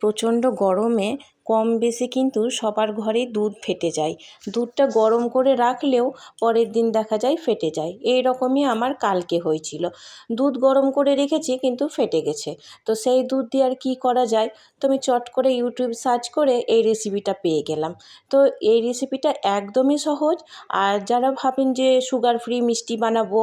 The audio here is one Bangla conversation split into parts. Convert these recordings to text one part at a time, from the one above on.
প্রচণ্ড গরমে কম বেশি কিন্তু সবার ঘরেই দুধ ফেটে যায়। দুধটা গরম করে রাখলেও পরের দিন দেখা যায় ফেটে যায়। এই রকমই আমার কালকে হয়েছিল। দুধ গরম করে রেখেছি কিন্তু ফেটে গেছে। তো সেই দুধ দিয়ে আর কী করা যায়? তো আমি চট করে ইউটিউব সার্চ করে এই রেসিপিটা পেয়ে গেলাম। তো এই রেসিপিটা একদমই সহজ। আর যারা ভাবেন যে সুগার ফ্রি মিষ্টি বানাবো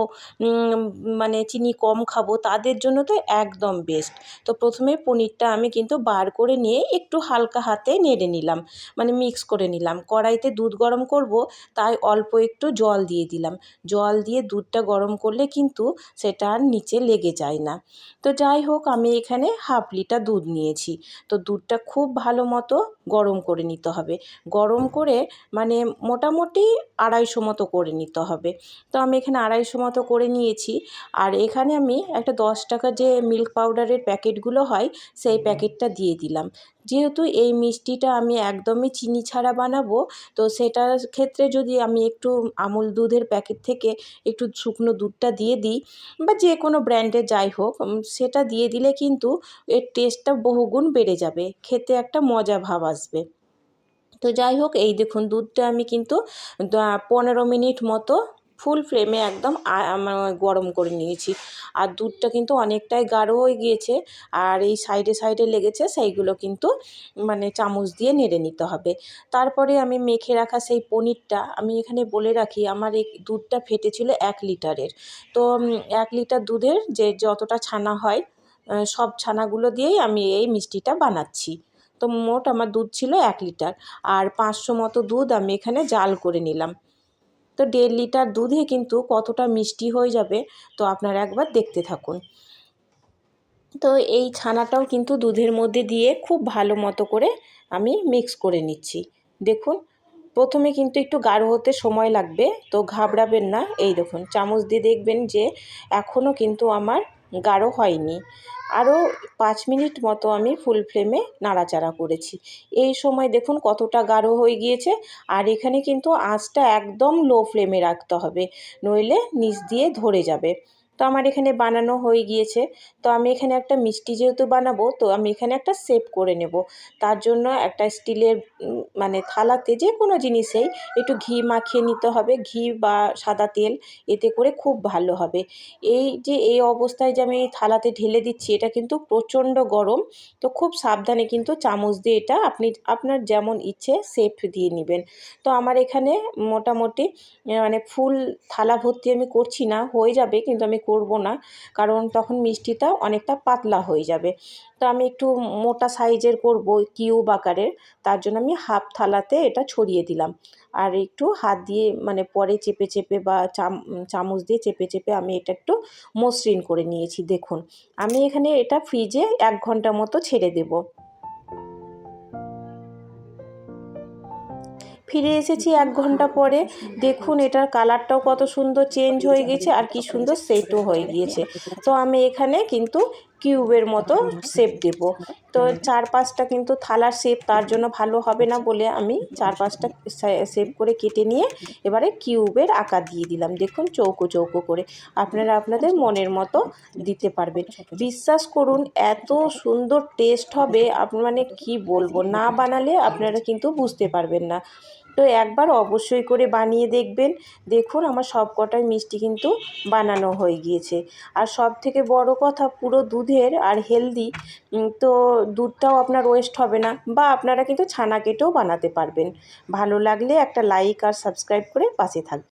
মানে চিনি কম খাব, তাদের জন্য তো একদম বেস্ট তো প্রথমে পনিরটা আমি কিন্তু বার করে নিয়ে একটু হালকা হাতে নেড়ে নিলাম। মানে মিক্স করে নিলাম। কড়াইতে দুধ গরম করব, তাই অল্প একটু জল দিয়ে দিলাম। জল দিয়ে দুধটা গরম করলে কিন্তু সেটা আর নিচে লেগে যায় না। তো যাই হোক, আমি এখানে হাফ লিটার দুধ নিয়েছি। তো দুধটা খুব ভালো মতো গরম করে নিতে হবে। গরম করে মানে মোটামুটি আড়াইশো মতো করে নিতে হবে। তো আমি এখানে আড়াইশো মতো করে নিয়েছি। আর এখানে আমি একটা দশ টাকা যে মিল্ক পাউডারের প্যাকেটগুলো হয়, সেই প্যাকেটটা দিয়ে দিলাম। যেহেতু এই মিষ্টিটা আমি একদমই চিনি ছাড়া বানাবো, তো সেটার ক্ষেত্রে যদি আমি একটু আমুল দুধের প্যাকেট থেকে একটু শুকনো দুধটা দিয়ে দিই বা যে কোনো ব্র্যান্ডের যাই হোক সেটা দিয়ে দিলে কিন্তু এর টেস্টটা বহুগুণ বেড়ে যাবে, খেতে একটা মজা ভাব আসবে। তো যাই হোক, এই দেখুন দুধটা আমি কিন্তু পনেরো মিনিট মতো ফুল ফ্লেমে একদম গরম করে নিয়েছি। আর দুধটা কিন্তু অনেকটাই গাঢ় হয়ে গিয়েছে, আর এই সাইডে সাইডে লেগেছে, সেইগুলো কিন্তু মানে চামচ দিয়ে নেড়ে নিতে হবে। তারপরে আমি মেখে রাখা সেই পনিরটা, আমি এখানে বলে রাখি, আমার এই দুধটা ফেটেছিল এক লিটারের। তো এক লিটার দুধের যে যতটা ছানা হয় সব ছানাগুলো দিয়েই আমি এই মিষ্টিটা বানাচ্ছি। তো মোট আমার দুধ ছিল এক লিটার, আর পাঁচশো মতো দুধ আমি এখানে জাল করে নিলাম। তো দেড় লিটার দুধে কিন্তু কতটা মিষ্টি হয়ে যাবে, তো আপনারা একবার দেখতে থাকুন। তো এই ছানাটাও কিন্তু দুধের মধ্যে দিয়ে খুব ভালো মতো করে আমি মিক্স করে নিচ্ছি। দেখুন, প্রথমে কিন্তু একটু গাঢ় হতে সময় লাগবে, তো ঘাবড়াবেন না। এই দেখুন, চামচ দিয়ে দেখবেন যে এখনও কিন্তু আমার গাঢ় হয়নি। আরও পাঁচ মিনিট মতো আমি ফুল ফ্লেমে নাড়াচাড়া করেছি। এই সময় দেখুন কতটা গাঢ় হয়ে গিয়েছে, আর এখানে কিন্তু আঁচটা একদম লো ফ্লেমে রাখতে হবে, নইলে নিচ দিয়ে ধরে যাবে। তো আমার এখানে বানানো হয়ে গিয়েছে। তো আমি এখানে একটা মিষ্টি যেহেতু বানাবো, তো আমি এখানে একটা সেপ করে নেব। তার জন্য একটা স্টিলের মানে থালাতে যে কোনো জিনিসেই একটু ঘি মাখিয়ে নিতে হবে। ঘি বা সাদা তেল, এতে করে খুব ভালো হবে। এই যে, এই অবস্থায় যে আমি থালাতে ঢেলে দিচ্ছি, এটা কিন্তু প্রচণ্ড গরম। তো খুব সাবধানে কিন্তু চামচ দিয়ে এটা আপনি, আপনার যেমন ইচ্ছে সেপ দিয়ে নেবেন। তো আমার এখানে মোটামুটি মানে ফুল থালা ভর্তি আমি করছি না, হয়ে যাবে, কিন্তু আমি করব না, কারণ তখন মিষ্টিটা অনেকটা পাতলা হয়ে যাবে। তো আমি একটু মোটা সাইজের করব কিউব আকারের, তার জন্য আমি হাফ থালাতে এটা ছড়িয়ে দিলাম। আর একটু হাত দিয়ে মানে পরে চেপে চেপে বা চামচ দিয়ে চেপে চেপে আমি এটা একটু মসৃণ করে নিয়েছি, দেখুন। আমি এখানে এটা ফ্রিজে এক ঘণ্টা মতো ছেড়ে দেবো। ফিরে এসেছি এক ঘণ্টা পরে। দেখুন, এটার কালারটাও কত সুন্দর চেঞ্জ হয়ে গেছে আর কি সুন্দর সেটও হয়ে গিয়েছে। তো আমি এখানে কিন্তু কিউবের মতো শেপ দেব। তো চার পাঁচটা কিন্তু থালার শেপ, তার জন্য ভালো হবে না বলে আমি চার পাঁচটা শেপ করে কেটে নিয়ে এবারে কিউবের আকার দিয়ে দিলাম। দেখুন, চৌকো চৌকো করে। আপনারা আপনাদের মনের মতো দিতে পারবেন। বিশ্বাস করুন, এত সুন্দর টেস্ট হবে আপনি মানে কি বলব, না বানালে আপনারা কিন্তু বুঝতে পারবেন না। তো একবার অবশ্যই করে বানিয়ে দেখবেন। দেখুন আমার সব কটাই মিষ্টি কিন্তু বানানো হয়ে গিয়েছে। আর সব থেকে বড় কথা, পুরো দুধের আর হেলদি তো দুধটাও আপনার ওয়েস্ট হবে না বা আপনারা কিন্তু ছানা কেটেও বানাতে পারবেন। ভালো লাগলে একটা লাইক আর সাবস্ক্রাইব করে পাশে থাকবেন।